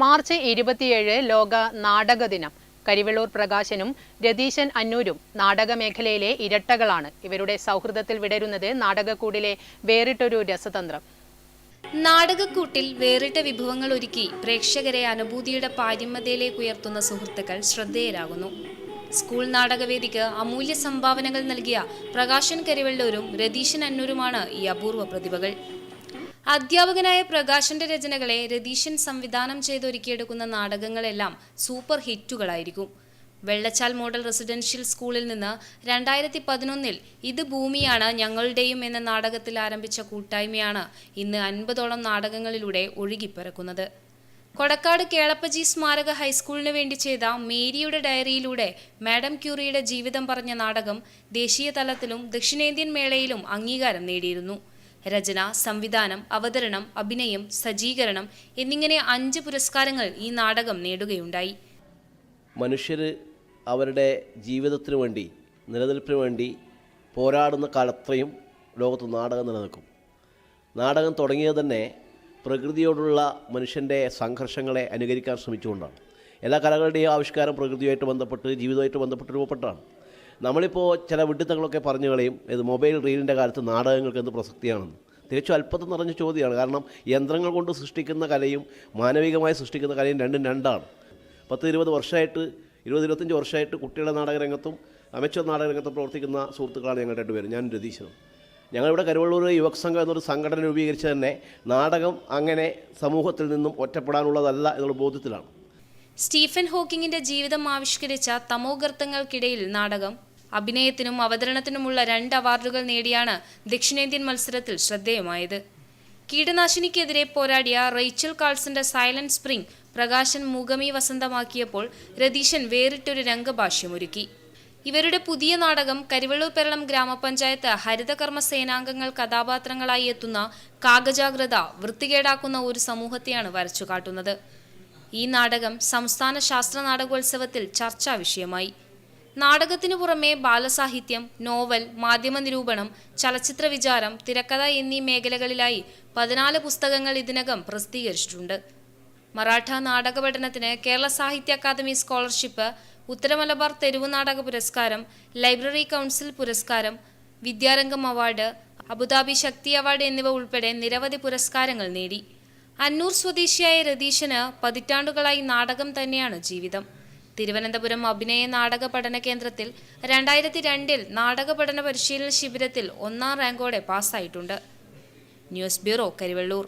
March ഇരുപത്തിയേഴ് ലോക നാടക ദിനം. കരിവെള്ളൂർ പ്രകാശനും രതീശൻ അന്നൂരും നാടക മേഖലയിലെ ഇരട്ടകളാണ്. ഇവരുടെ സൗഹൃദത്തിൽ വിടരുന്നത് നാടകക്കൂടിലെ വേറിട്ടൊരു രസതന്ത്രം. നാടകക്കൂട്ടിൽ വേറിട്ട വിഭവങ്ങൾ ഒരുക്കി പ്രേക്ഷകരെ അനുഭൂതിയുടെ പാരമ്യതയിലേക്ക് ഉയർത്തുന്ന സുഹൃത്തുക്കൾ ശ്രദ്ധേയരാകുന്നു. സ്കൂൾ നാടകവേദിക്ക് അമൂല്യ സംഭാവനകൾ നൽകിയ പ്രകാശൻ കരിവെള്ളൂരും രതീശൻ അന്നൂരുമാണ് ഈ അപൂർവ പ്രതിഭകൾ. അധ്യാപകനായ പ്രകാശന്റെ രചനകളെ രതീശൻ സംവിധാനം ചെയ്തൊരുക്കിയെടുക്കുന്ന നാടകങ്ങളെല്ലാം സൂപ്പർ ഹിറ്റുകളായിരിക്കും. വെള്ളച്ചാൽ മോഡൽ റെസിഡൻഷ്യൽ സ്കൂളിൽ നിന്ന് രണ്ടായിരത്തി പതിനൊന്നിൽ ഇത് ഭൂമിയാണ് ഞങ്ങളുടെയും എന്ന നാടകത്തിൽ ആരംഭിച്ച കൂട്ടായ്മയാണ് ഇന്ന് അൻപതോളം നാടകങ്ങളിലൂടെ ഒഴുകിപ്പറക്കുന്നത്. കൊടക്കാട് കേളപ്പജി സ്മാരക ഹൈസ്കൂളിന് വേണ്ടി ചെയ്ത മേരിയുടെ ഡയറിയിലൂടെ മാഡം ക്യൂറിയുടെ ജീവിതം പറഞ്ഞ നാടകം ദേശീയ തലത്തിലും ദക്ഷിണേന്ത്യൻ മേളയിലും അംഗീകാരം നേടിയിരുന്നു. രചന സംവിധാനം അവതരണം അഭിനയം സജ്ജീകരണം എന്നിങ്ങനെ അഞ്ച് പുരസ്കാരങ്ങൾ ഈ നാടകം നേടുകയുണ്ടായി. മനുഷ്യർ അവരുടെ ജീവിതത്തിന് വേണ്ടി നിലനിൽപ്പിന് വേണ്ടി പോരാടുന്ന കാലത്രയും ലോകത്ത് നാടകം നിലനിൽക്കും. നാടകം തുടങ്ങിയത് തന്നെ പ്രകൃതിയോടുള്ള മനുഷ്യന്റെ സംഘർഷങ്ങളെ അനുകരിക്കാൻ ശ്രമിച്ചുകൊണ്ടാണ്. എല്ലാ കലകളുടെയും ആവിഷ്കാരം പ്രകൃതിയുമായിട്ട് ബന്ധപ്പെട്ട് ജീവിതമായിട്ട് ബന്ധപ്പെട്ട് രൂപപ്പെട്ടാണ്. നമ്മളിപ്പോൾ ചില വിഡിത്തങ്ങളൊക്കെ പറഞ്ഞു കളയും. ഇത് മൊബൈൽ റീലിന്റെ കാലത്ത് നാടകങ്ങൾക്ക് എന്ത് പ്രസക്തിയാണെന്ന്. തികച്ചും അല്പത്തും നിറഞ്ഞ ചോദ്യമാണ്. കാരണം യന്ത്രങ്ങൾ കൊണ്ട് സൃഷ്ടിക്കുന്ന കലയും മാനവികമായി സൃഷ്ടിക്കുന്ന കലയും രണ്ടും രണ്ടാണ്. പത്ത് ഇരുപത് വർഷമായിട്ട് ഇരുപത് ഇരുപത്തഞ്ച് വർഷമായിട്ട് കുട്ടികളുടെ നാടകരംഗത്തും നാടക നാടകരംഗത്തും പ്രവർത്തിക്കുന്ന സുഹൃത്തുക്കളാണ് ഞങ്ങൾ രണ്ടുപേരും. ഞാൻ രതീശനും. ഞങ്ങളിവിടെ കരുവള്ളൂർ യുവക് സംഘം എന്നൊരു സംഘടന രൂപീകരിച്ച് തന്നെ നാടകം അങ്ങനെ സമൂഹത്തിൽ നിന്നും ഒറ്റപ്പെടാനുള്ളതല്ല എന്നുള്ള ബോധ്യത്തിലാണ്. സ്റ്റീഫൻ ഹോക്കിങ്ങിന്റെ ജീവിതം ആവിഷ്കരിച്ച തമോഗർത്തങ്ങൾക്കിടയിൽ നാടകം അഭിനയത്തിനും അവതരണത്തിനുമുള്ള രണ്ട് അവാർഡുകൾ നേടിയാണ് ദക്ഷിണേന്ത്യൻ മത്സരത്തിൽ ശ്രദ്ധേയമായത്. കീടനാശിനിക്കെതിരെ പോരാടിയ റേച്ചൽ കാൾസന്റെ സൈലന്റ് സ്പ്രിംഗ് പ്രകാശൻ മുഖമി വസന്തമാക്കിയപ്പോൾ രതീശൻ വേറിട്ടൊരു രംഗഭാഷ്യമൊരുക്കി. ഇവരുടെ പുതിയ നാടകം കരിവള്ളൂർ പെരളം ഗ്രാമപഞ്ചായത്ത് ഹരിതകർമ്മ സേനാംഗങ്ങൾ കഥാപാത്രങ്ങളായി എത്തുന്ന കാഗജാഗ്രത വൃത്തികേടാക്കുന്ന ഒരു സമൂഹത്തെയാണ് വരച്ചു കാട്ടുന്നത് ഈ നാടകം സംസ്ഥാന ശാസ്ത്ര നാടകോത്സവത്തിൽ ചർച്ചാ വിഷയമായി. നാടകത്തിനു പുറമെ ബാലസാഹിത്യം നോവൽ മാധ്യമ നിരൂപണം ചലച്ചിത്ര വിചാരം തിരക്കഥ എന്നീ മേഖലകളിലായി പതിനാല് പുസ്തകങ്ങൾ ഇതിനകം പ്രസിദ്ധീകരിച്ചിട്ടുണ്ട്. മറാഠ നാടക പഠനത്തിന് കേരള സാഹിത്യ അക്കാദമി സ്കോളർഷിപ്പ് ഉത്തരമലബാർ തെരുവു നാടക പുരസ്കാരം ലൈബ്രറി കൗൺസിൽ പുരസ്കാരം Vidyarangam award Abu Dhabi Shakti award എന്നിവ ഉൾപ്പെടെ നിരവധി പുരസ്കാരങ്ങൾ നേടി. അന്നൂർ സ്വദേശിയായ രതീശന് പതിറ്റാണ്ടുകളായി നാടകം തന്നെയാണ് ജീവിതം. തിരുവനന്തപുരം അഭിനയ നാടക പഠന കേന്ദ്രത്തിൽ രണ്ടായിരത്തി രണ്ടിൽ നാടക പഠന പരിശീലന ശിബിരത്തിൽ ഒന്നാം റാങ്കോടെ പാസ്സായിട്ടുണ്ട്. News bureau Karivellur.